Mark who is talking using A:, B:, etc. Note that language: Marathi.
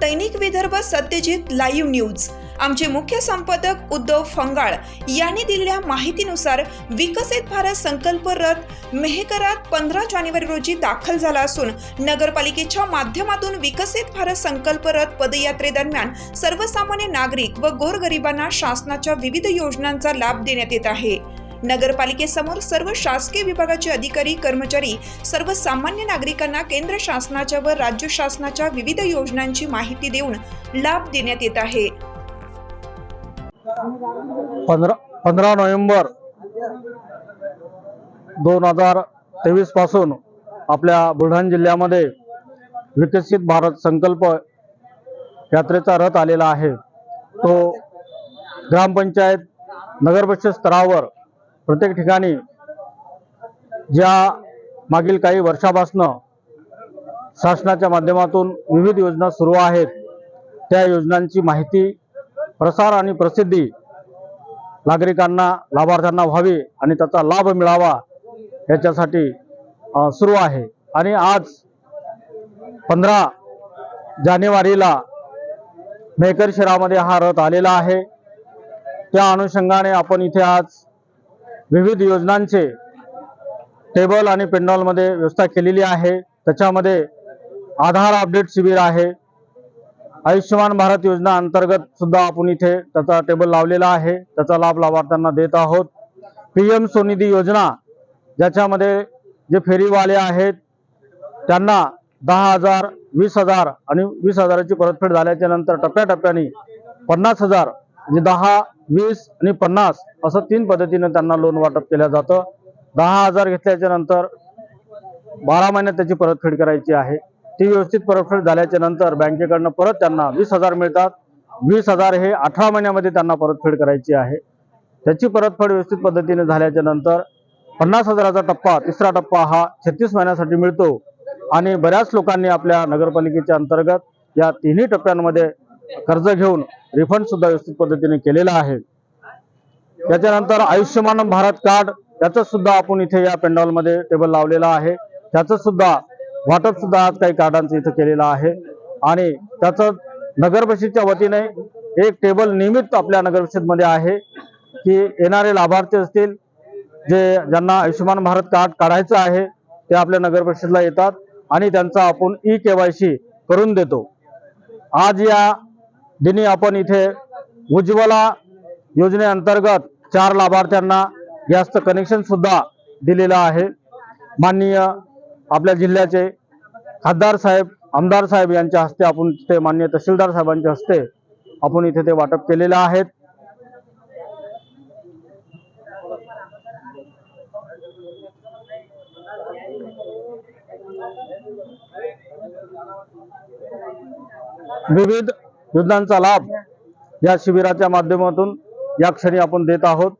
A: दैनिक विदर्भ सत्यजित लाईव्ह न्यूज. आमचे मुख्य संपादक उद्धव फंगाळ यांनी दिलेल्या माहितीनुसार विकसित भारत संकल्प रथ मेहकरात पंधरा जानेवारी रोजी दाखल झाला असून नगरपालिकेच्या माध्यमातून विकसित भारत संकल्प रथ पदयात्रेदरम्यान सर्वसामान्य नागरिक व गोरगरिबांना शासनाच्या विविध योजनांचा लाभ देण्यात येत आहे. नगरपालिकेसमोर सर्व शासकीय विभागाचे अधिकारी कर्मचारी सर्वसामान्य नागरिकांना केंद्र शासनाच्या व राज्य शासनाच्या विविध योजनांची माहिती देऊन लाभ देण्यात येत आहे.
B: पंधरा पंधरा नोव्हेंबर दोन हजार तेवीसपासून आपल्या बुलढाणा जिल्ह्यामध्ये विकसित भारत संकल्प यात्रेचा रथ आलेला आहे. तो ग्रामपंचायत नगरपरिषद स्तरावर प्रत्येक ठिकाणी ज्या मागील काही वर्षापासनं शासनाच्या माध्यमातून विविध योजना सुरू आहेत त्या योजनांची माहिती प्रसार आणि प्रसिद्धी नागरिकांना लाभार्थ्यांना व्हावी आणि त्याचा लाभ मिळावा याच्यासाठी सुरू आहे. आणि आज पंधरा जानेवारीला मेकर शहरामध्ये हा रथ आलेला आहे. त्या अनुषंगाने आपण इथे आज विविध योजनांचे टेबल आणि पेंडॉलमध्ये व्यवस्था केलेली आहे. त्याच्यामध्ये आधार अपडेट शिबिर आहे. आयुष्यमान भारत योजना अंतर्गत सुद्धा आपण इथे त्याचा टेबल लावलेला आहे. त्याचा लाभ लाभार्थ्यांना देत आहोत. पी एम स्वनिधी योजना ज्याच्यामध्ये जे फेरीवाले आहेत त्यांना दहा हजार वीस हजार आणि वीस हजाराची परतफेड झाल्याच्यानंतर टप्प्याटप्प्याने पन्नास हजार म्हणजे दहा वीस आणि पन्नास असं तीन पद्धतीनं त्यांना लोन वाटप केलं जातं. दहा हजार घेतल्याच्या नंतर बारा महिन्यात त्याची परतफेड करायची आहे. ती व्यवस्थित परतफेड झाल्याच्यानंतर बँकेकडनं परत त्यांना वीस हजार मिळतात. वीस हजार हे अठरा महिन्यामध्ये त्यांना परतफेड करायची आहे. त्याची परतफेड व्यवस्थित पद्धतीने झाल्याच्यानंतर पन्नास हजाराचा टप्पा तिसरा टप्पा हा छत्तीस महिन्यासाठी मिळतो. आणि बऱ्याच लोकांनी आपल्या नगरपालिकेच्या अंतर्गत या तिन्ही टप्प्यांमध्ये कर्ज घेऊन रिफंड सुद्धा व्यवस्थित पद्धतीने केलेला आहे. त्याच्यानंतर आयुष्यमान भारत कार्ड त्याचं सुद्धा आपण इथे या पेंडॉलमध्ये टेबल लावलेला आहे. त्याचं सुद्धा वाटप सुद्धा आज काही कार्डांचं इथं केलेलं आहे. आणि त्याचं नगरपरिषदच्या वतीने एक टेबल नियमित आपल्या नगरपरिषदमध्ये आहे की येणारे लाभार्थी असतील जे ज्यांना आयुष्यमान भारत कार्ड काढायचं आहे ते आपल्या नगरपरिषदला येतात आणि त्यांचा आपण ई केवायसी करून देतो. आज या दिनी आपण इथे उज्ज्वला योजनेअंतर्गत चार लाभार्थ्यांना गॅसचं कनेक्शन सुद्धा दिलेलं आहे. माननीय आपल्या जिल्ह्याचे खासदार साहेब आमदार साहेब यांच्या हस्ते आपण ते माननीय तहसीलदार साहेबांच्या हस्ते आपण इथे ते वाटप केलेलं आहेत विविध योजनांचा लाभ या शिबिराच्या माध्यमातून या क्षणी आपण देत आहोत.